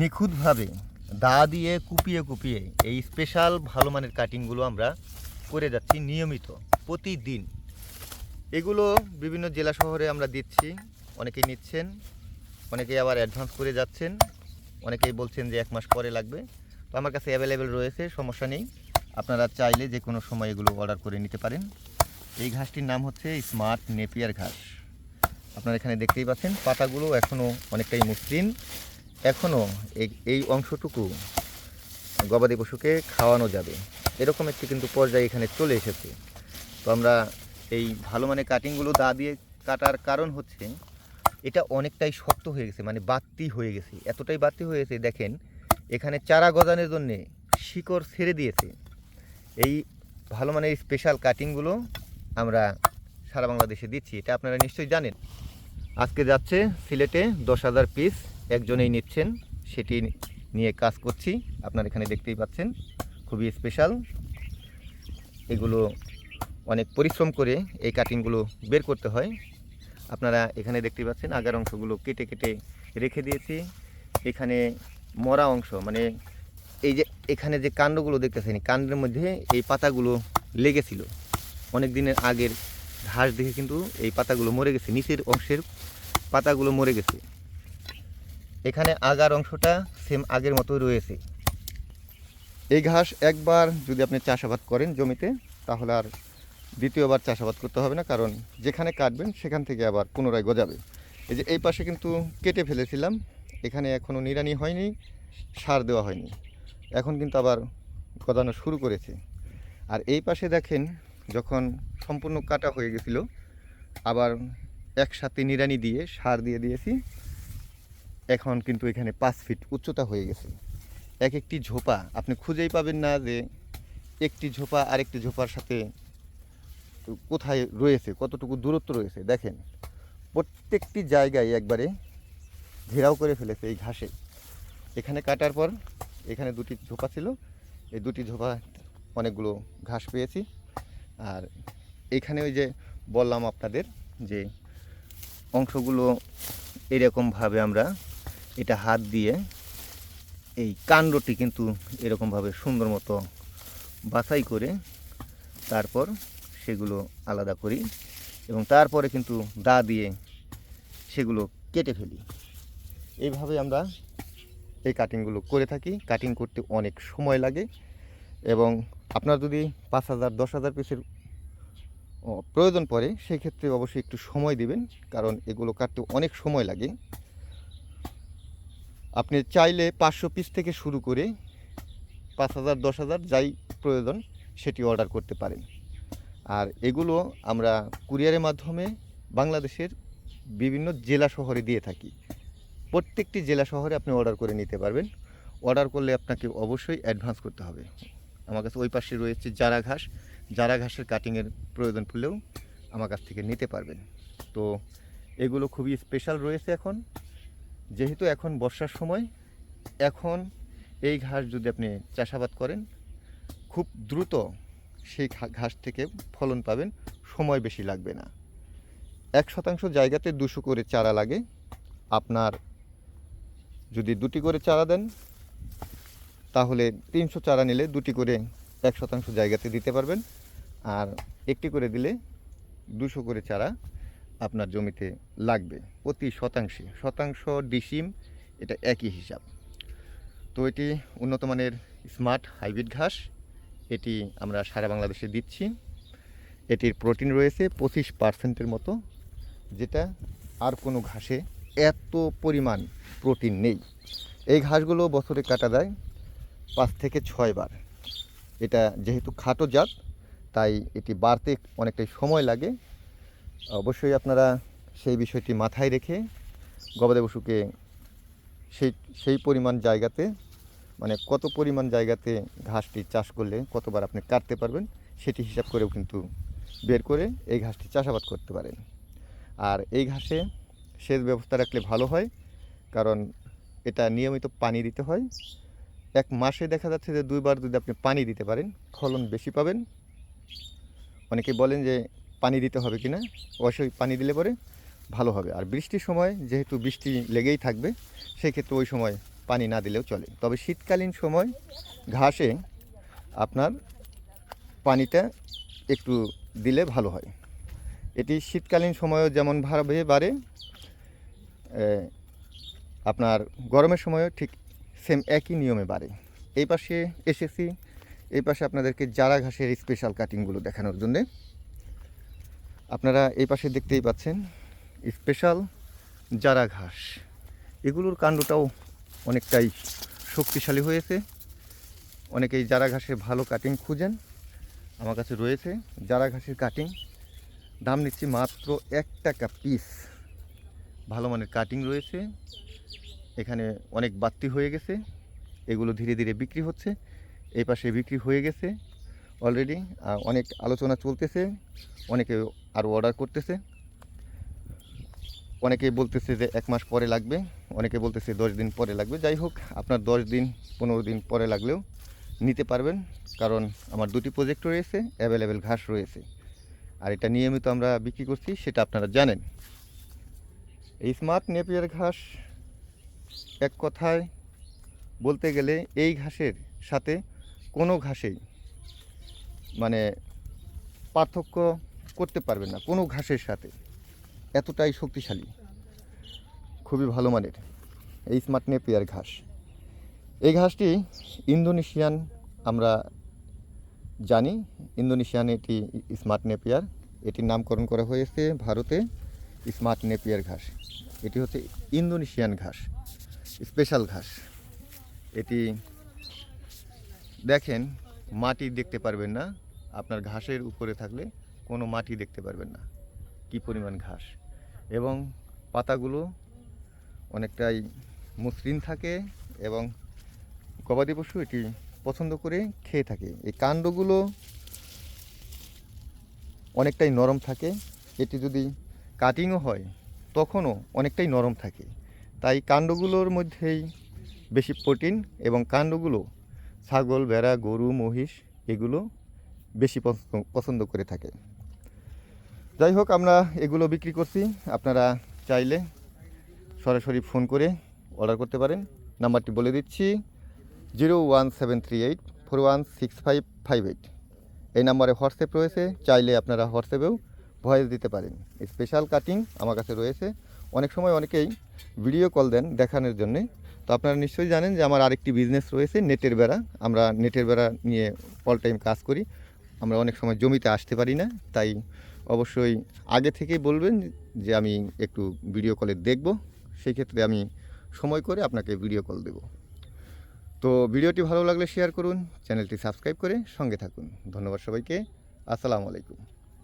নিখুঁতভাবে দা দিয়ে কুপিয়ে কুপিয়ে এই স্পেশাল ভালো মানের কাটিংগুলো আমরা করে যাচ্ছি নিয়মিত, প্রতিদিন। এগুলো বিভিন্ন জেলা শহরে আমরা দিচ্ছি, অনেকেই নিচ্ছেন, অনেকেই আবার অ্যাডভান্স করে যাচ্ছেন, অনেকেই বলছেন যে এক মাস পরে লাগবে। তো আমার কাছে অ্যাভেলেবেল রয়েছে, সমস্যা নেই। আপনারা চাইলে যে কোনো সময় এগুলো অর্ডার করে নিতে পারেন। এই ঘাসটির নাম হচ্ছে স্মার্ট নেপিয়ার ঘাস। আপনারা এখানে দেখতেই পাচ্ছেন, পাতাগুলো এখনও অনেকটাই মসৃণ। এখনও এই অংশটুকু গবাদি পশুকে খাওয়ানো যাবে। এরকম একটি কিন্তু পর্যায়ে এখানে চলে এসেছে। তো আমরা এই ভালো মানে কাটিংগুলো দা দিয়ে কাটার কারণ হচ্ছে, এটা অনেকটাই শক্ত হয়ে গেছে মানে বাত্তি হয়ে গেছে। এতটাই বাত্তি হয়ে গেছে, দেখেন, এখানে চারা গজানোর জন্যে শিকড় ছেড়ে দিয়েছে। এই ভালো মানের স্পেশাল কাটিংগুলো আমরা সারা বাংলাদেশে দিচ্ছি। এটা আপনারা নিশ্চয়ই জানেন। আজকে যাচ্ছে সিলেটে দশ হাজার পিস একজনেই নিচ্ছেন, সেটি নিয়ে কাজ করছি। আপনারা এখানে দেখতেই পাচ্ছেন, খুবই স্পেশাল এগুলো অনেক পরিশ্রম করে এই কাটিংগুলো বের করতে হয়। আপনারা এখানে দেখতে পাচ্ছেন, আগার অংশগুলো কেটে কেটে রেখে দিয়েছি। এখানে মরা অংশ মানে এই যে এখানে যে কাণ্ডগুলো দেখতেছেন কাণ্ডের মধ্যে এই পাতাগুলো লেগেছিল। অনেক দিনের আগের ঘাস দেখে কিন্তু এই পাতাগুলো মরে গেছে, নিচের অংশের পাতাগুলো মরে গেছে। এখানে আগার অংশটা সেম আগের মতো রয়েছে। এই ঘাস একবার যদি আপনি চাষাবাদ করেন জমিতে, তাহলে আর দ্বিতীয়বার চাষাবাদ করতে হবে না, কারণ যেখানে কাটবেন সেখান থেকে আবার পুনরায় গজাবে। এই যে এই পাশে কিন্তু কেটে ফেলেছিলাম, এখানে এখনও নিড়ানি হয়নি, সার দেওয়া হয়নি। এখন কিন্তু আবার গজানো শুরু করেছে। আর এই পাশে দেখেন, যখন সম্পূর্ণ কাটা হয়ে গেছিল, আবার একসাথে নিড়ানি দিয়ে সার দিয়ে দিয়েছি। এখন কিন্তু এখানে পাঁচ ফিট উচ্চতা হয়ে গেছে। এক একটি ঝোপা আপনি খুঁজেই পাবেন না যে একটি ঝোপা আরেকটি ঝোপার সাথে কোথায় রয়েছে, কতটুকু দূরত্ব রয়েছে। দেখেন, প্রত্যেকটি জায়গায় একবারে ঘেরাও করে ফেলেছে এই ঘাসে। এখানে কাটার পর এখানে দুটি ঝোপা ছিল। এই দুটি ঝোপা অনেকগুলো ঘাস পেয়েছি। আর এখানে ওই যে বললাম আপনাদের যে অংশগুলো এরকমভাবে আমরা এটা হাত দিয়ে এই কাণ্ডটি কিন্তু এরকমভাবে সুন্দর মতো বাছাই করে তারপর সেগুলো আলাদা করি এবং তারপরে কিন্তু দা দিয়ে সেগুলো কেটে ফেলি। এইভাবে আমরা এই কাটিংগুলো করে থাকি। কাটিং করতে অনেক সময় লাগে এবং আপনার যদি পাঁচ হাজার, দশ হাজার পিসের প্রয়োজন পড়ে, সেক্ষেত্রে অবশ্যই একটু সময় দিবেন, কারণ এগুলো কাটতে অনেক সময় লাগে। আপনি চাইলে পাঁচশো পিস থেকে শুরু করে পাঁচ হাজার, দশ হাজার যাই প্রয়োজন সেটি অর্ডার করতে পারেন। আর এগুলো আমরা কুরিয়ারের মাধ্যমে বাংলাদেশের বিভিন্ন জেলা শহরে দিয়ে থাকি। প্রত্যেকটি জেলা শহরে আপনি অর্ডার করে নিতে পারবেন। অর্ডার করলে আপনাকে অবশ্যই অ্যাডভান্স করতে হবে। আমার কাছে ওই পাশে রয়েছে জারা ঘাস। জারা ঘাসের কাটিংয়ের প্রয়োজন পড়লেও আমার কাছ থেকে নিতে পারবেন। তো এগুলো খুবই স্পেশাল রয়েছে এখন। যেহেতু এখন বর্ষার সময়, এখন এই ঘাস যদি আপনি চাষাবাদ করেন, খুব দ্রুত সেই ঘাস থেকে ফলন পাবেন, সময় বেশি লাগবে না। এক শতাংশ জায়গাতে দুশো করে চারা লাগে। আপনার যদি দুটি করে চারা দেন, তাহলে তিনশো চারা নিলে দুটি করে এক শতাংশ জায়গাতে দিতে পারবেন। আর একটি করে দিলে দুশো করে চারা আপনার জমিতে লাগবে প্রতি শতাংশে। শতাংশ ডিসিম, এটা একই হিসাব। তো এটি উন্নত মানের স্মার্ট হাইব্রিড ঘাস। এটি আমরা সারা বাংলাদেশে দিচ্ছি। এটির প্রোটিন রয়েছে পঁচিশ পার্সেন্টের মতো, যেটা আর কোনো ঘাসে এত পরিমাণ প্রোটিন নেই। এই ঘাসগুলো বছরে কাটা দেয় পাঁচ থেকে ছয়বার এটা যেহেতু খাটো জাত, তাই এটি বাড়তে অনেকটাই সময় লাগে। অবশ্যই আপনারা সেই বিষয়টি মাথায় রেখে গবাদি পশুকে সেই সেই পরিমাণ জায়গাতে মানে কত পরিমাণ জায়গাতে ঘাসটি চাষ করলে কতবার আপনি কাটতে পারবেন, সেটি হিসাব করেও কিন্তু বের করে এই ঘাসটি চাষাবাদ করতে পারেন। আর এই ঘাসে সেচ ব্যবস্থা রাখলে ভালো হয়, কারণ এটা নিয়মিত পানি দিতে হয়। এক মাসে দেখা যাচ্ছে যে দুইবার যদি আপনি পানি দিতে পারেন, ফলন বেশি পাবেন। অনেকে বলেন যে পানি দিতে হবে কি না অবশ্যই পানি দিলে পরে ভালো হবে। আর বৃষ্টির সময়, যেহেতু বৃষ্টি লেগেই থাকবে সেই ক্ষেত্রে ওই সময় পানি না দিলেও চলে। তবে শীতকালীন সময় ঘাসে আপনার পানিটা একটু দিলে ভালো হয়। এটি শীতকালীন সময়ও যেমন ভাবে বাড়ে আপনার গরমের সময়ও ঠিক সেম একই নিয়মে বাড়ে। এই পাশে এসেছি। এই পাশে আপনাদেরকে জারা ঘাসের স্পেশাল কাটিংগুলো দেখানোর জন্যে। আপনারা এই পাশে দেখতেই পাচ্ছেন স্পেশাল জারা ঘাস এগুলোর কাণ্ডটাও অনেকটাই শক্তিশালী হয়েছে। অনেকেই জারা ঘাসের ভালো কাটিং খুঁজেন। আমার কাছে রয়েছে জারা ঘাসের কাটিং দাম নিচ্ছি মাত্র এক টাকা পিস ভালো মানের কাটিং রয়েছে। এখানে অনেক বাড়তি হয়ে গেছে। এগুলো ধীরে ধীরে বিক্রি হচ্ছে। এই পাশে বিক্রি হয়ে গেছে। অলরেডি অনেক আলোচনা চলতেছে, অনেকে আরও অর্ডার করতেছে। অনেকে বলতেছে যে এক মাস পরে লাগবে, অনেকে বলতেছে দশ দিন পরে লাগবে। যাই হোক, আপনার দশ দিন, পনেরো দিন পরে লাগলেও নিতে পারবেন, কারণ আমার দুটি প্রজেক্ট রয়েছে অ্যাভেলেবেল ঘাস রয়েছে। আর এটা নিয়মিত আমরা বিক্রি করছি, সেটা আপনারা জানেন। এই স্মার্ট নেপিয়ার ঘাস এক কথায় বলতে গেলে এই ঘাসের সাথে কোনো ঘাসেই মানে পার্থক্য করতে পারবেন না কোনো ঘাসের সাথে। এতটাই শক্তিশালী। খুবই ভালো মানের। এই স্মার্ট নেপিয়ার ঘাস। এই ঘাসটি ইন্দোনেশিয়ান আমরা জানি। ইন্দোনেশিয়ান এটি স্মার্ট নেপিয়ার। এটির নামকরণ করা হয়েছে ভারতে স্মার্ট নেপিয়ার ঘাস। এটি হচ্ছে ইন্দোনেশিয়ান ঘাস। স্পেশাল ঘাস। এটি দেখেন, মাটি দেখতে পারবেন না। আপনার ঘাসের উপরে থাকলে কোনো মাটি দেখতে পারবেন না। কি পরিমাণ ঘাস? এবং পাতাগুলো অনেকটাই মসৃণ থাকে এবং গবাদি পশু এটি পছন্দ করে খেয়ে থাকে। এই কাণ্ডগুলো অনেকটাই নরম থাকে। এটি যদি কাটিংও হয়, তখনও অনেকটাই নরম থাকে। তাই কাণ্ডগুলোর মধ্যেই বেশি প্রোটিন এবং কাণ্ডগুলো ছাগল, ভেড়া, গরু, মহিষ এগুলো বেশি পছন্দ- করে থাকে। যাই হোক আমরা এগুলো বিক্রি করছি। আপনারা চাইলে সরাসরি ফোন করে অর্ডার করতে পারেন। নাম্বারটি বলে দিচ্ছি, zero one seven three eight four one six five five eight. এই নাম্বারে হোয়াটসঅ্যাপ রয়েছে, চাইলে আপনারা হোয়াটসঅ্যাপেও ভয়েস দিতে পারেন। স্পেশাল কাটিং আমার কাছে রয়েছে। অনেক সময় অনেকেই ভিডিও কল দেন দেখানোর জন্যে। তো আপনারা নিশ্চয়ই জানেন যে আমার আরেকটি বিজনেস রয়েছে, নেটের বেড়া। আমরা নেটের বেড়া নিয়ে অল টাইম কাজ করি। আমরা অনেক সময় জমিতে আসতে পারি না, তাই অবশ্যই আগে থেকে বলবেন যে আমি একটু ভিডিও কলে দেখব। সেই ক্ষেত্রে আমি সময় করে আপনাকে ভিডিও কল দেব। তো ভিডিওটি ভালো লাগলে শেয়ার করুন চ্যানেলটি সাবস্ক্রাইব করে সঙ্গে থাকুন। ধন্যবাদ সবাইকে। আসসালামু আলাইকুম।